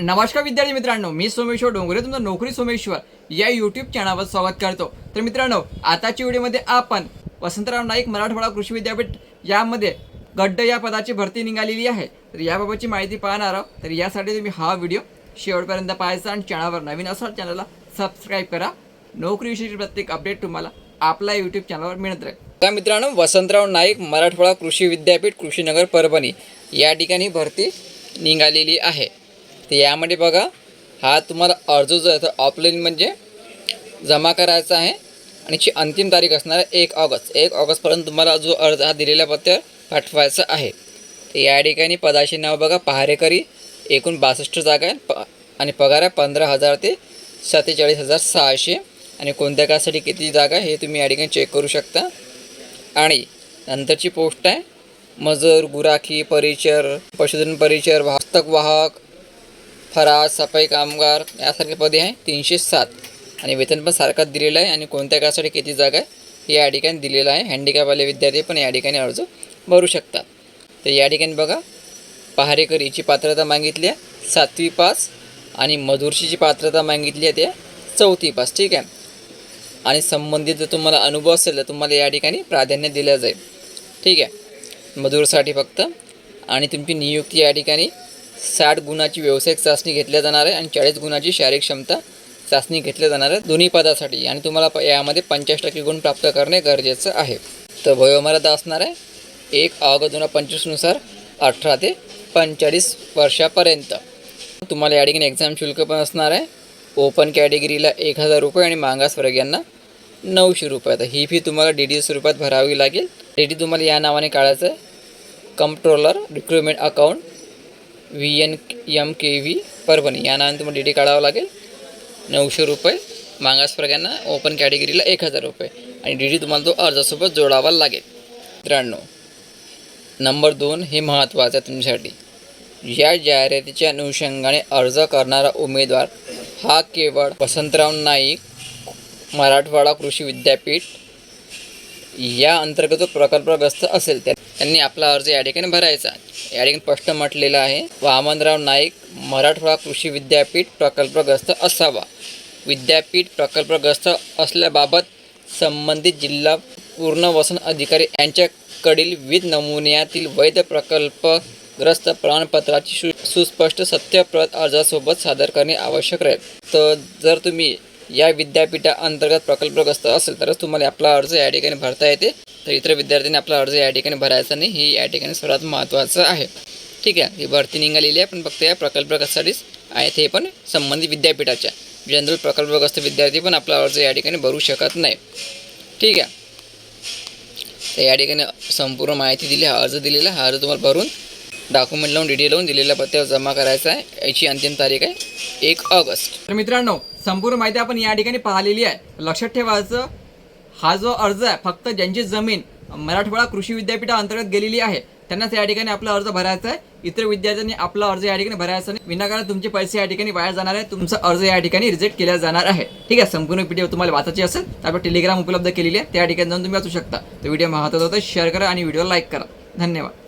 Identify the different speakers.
Speaker 1: नमस्कार विद्यार्थी मित्रांनो मी सोमेश्वर डोंगरे तुमचं नोकरी सोमेश्वर या यूट्यूब चॅनलवर स्वागत करतो. तर मित्रांनो आताच्या व्हिडिओमध्ये आपण वसंतराव नाईक मराठवाडा कृषी विद्यापीठ यामध्ये गड्ड या पदाची भरती निघालेली आहे. तर याबाबतची माहिती पाहणार आहोत. तर यासाठी तुम्ही हा व्हिडिओ शेवटपर्यंत पाहायचा आणि चॅनलवर नवीन असाल चॅनलला सबस्क्राईब करा. नोकरीविषयी प्रत्येक अपडेट तुम्हाला आपल्या यूट्यूब चॅनलवर मिळत राहील. तर मित्रांनो वसंतराव नाईक मराठवाडा कृषी विद्यापीठ कृषीनगर परभणी या ठिकाणी भरती निघालेली आहे. तर यामध्ये बघा हा तुम्हाला अर्ज जो आहे तो ऑफलाईन म्हणजे जमा करायचा आहे. आणि ची अंतिम तारीख असणार आहे एक ऑगस्ट. एक ऑगस्टपर्यंत तुम्हाला जो अर्ज हा दिलेल्या पत्त्यावर पाठवायचा आहे. तर या ठिकाणी पदाचे नाव बघा पहारेकरी एकूण बासष्ट जागा आहे प आणि पगार आहे पंधरा हजार ते सत्तेचाळीस हजार सहाशे. आणि कोणत्या कासाठी किती जागा आहे हे तुम्ही या ठिकाणी चेक करू शकता. आणि नंतरची पोस्ट आहे मजूर गुराखी परिचर पशुधन परिचर वाहतक वाहक फराज सफाई कामगार यासारखे पदे आहे तीनशे सात. आणि वेतन पण सारखाच दिलेलं आहे आणि कोणत्या कासाठी किती जागा आहे या ठिकाणी दिलेलं आहे. हँडिकॅपवाले विद्यार्थी पण या ठिकाणी अर्ज भरू शकतात. तर या ठिकाणी बघा पहारेकरीची पात्रता मागितली आहे सातवी पास आणि मधुरशीची पात्रता मागितली आहे त्या चौथी पास ठीक आहे. आणि संबंधित जर तुम्हाला अनुभव असेल तर तुम्हाला या ठिकाणी प्राधान्य दिलं जाईल. ठीक आहे. मजूरसाठी फक्त. आणि तुमची नियुक्ती या ठिकाणी साठ गुणाची व्यावसायिक चाचणी घेतल्या जाणार आहे आणि चाळीस गुणाची शारीरिक क्षमता चाचणी घेतल्या जाणार आहे दोन्ही पदासाठी. आणि तुम्हाला प- यामध्ये पंचाळीस टक्के गुण प्राप्त करणे गरजेचं आहे. तर वयोमर्यादा असणार आहे. एक ऑगस्ट दोन हजार पंचवीसनुसार अठरा ते पंचेचाळीस वर्षापर्यंत. तुम्हाला या ठिकाणी एक्झाम शुल्क पण असणार आहे. ओपन कॅटेगरीला एक हजार रुपये आणि मागासवर्गीयांना नऊशे रुपये. तर ही फी तुम्हाला डी डी स्वरूपात भरावी लागेल. डी डी तुम्हाला या नावाने काढायचं आहे. Controller recruitment account V N M K V Parbhani. या नावाने तुम्हाला डी डी काढावं लागेल. नऊशे रुपये. मागासवर्गांना ओपन कॅटेगरीला एक हजार रुपये. आणि डी डी तुम्हाला तो अर्जासोबत जोडावा लागेल. त्र्याण्णव नंबर दोन हे महत्त्वाचं आहे तुमच्यासाठी. या जाहिरातीच्या अनुषंगाने अर्ज करणारा उमेदवार हा केवळ वसंतराव नाईक मराठवाडा कृषी विद्यापीठ या अंतर्गत जो प्रकल्पग्रस्त असेल. त्या त्यांनी आपला अर्ज या ठिकाणी भरायचा. या ठिकाणी प्रश्न म्हटलेलं आहे वामनराव नाईक मराठवाडा कृषी विद्यापीठ प्रकल्पग्रस्त असावा. विद्यापीठ प्रकल्पग्रस्त असल्याबाबत संबंधित जिल्हा पूर्ण वसन अधिकारी यांच्याकडील विविध नमुन्यातील वैध प्रकल्पग्रस्त प्रमाणपत्राची सु सुस्पष्ट सत्यप्रत अर्जासोबत सादर करणे आवश्यक राहील. तर जर तुम्ही या विद्यापीठाअंतर्गत प्रकल्पग्रस्त असेल तरच तुम्हाला आपला अर्ज या ठिकाणी भरता येते. तर इतर विद्यार्थ्यांनी आपला अर्ज या ठिकाणी भरायचा नाही. हे या ठिकाणी सर्वात महत्त्वाचं आहे. ठीक आहे? ही भरती निघालेली आहे. पण फक्त या प्रकल्पग्रस्तासाठीच आहेत हे पण संबंधित विद्यापीठाच्या. जनरल प्रकल्पग्रस्त विद्यार्थी पण आपला अर्ज या ठिकाणी भरू शकत नाही. ठीक आहे? तर या ठिकाणी संपूर्ण माहिती दिली हा अर्ज दिलेला हा अर्ज तुम्हाला भरून डॉक्युमेंट लावून डिटेल लावून दिलेल्या पत्त्यावर जमा करायचा आहे. याची अंतिम तारीख आहे एक ऑगस्ट. तर मित्रांनो संपूर्ण माहिती आपण या ठिकाणी पाहिलेली आहे. लक्षात ठेवायचं हा जो अर्ज आहे फक्त ज्यांची जमीन मराठवाडा कृषी विद्यापीठा अंतर्गत गेलेली आहे त्यांनाच या ठिकाणी आपला अर्ज भरायचा आहे. इतर विद्यार्थ्यांनी आपला अर्ज या ठिकाणी भरायचा नाही. विनाकारण तुमचे पैसे या ठिकाणी वाया जाणार आहे तुमचा अर्ज या ठिकाणी रिजेक्ट केला जाणार आहे. ठीक आहे संपूर्ण व्हिडिओ तुम्हाला वाचायची असेल तर आपण टेलिग्राम उपलब्ध केलेली आहे. त्या ठिकाणी जाऊन तुम्ही वाचू शकता. तर व्हिडिओ महत्त्वाचा होता शेअर करा आणि व्हिडिओ लाईक करा. धन्यवाद.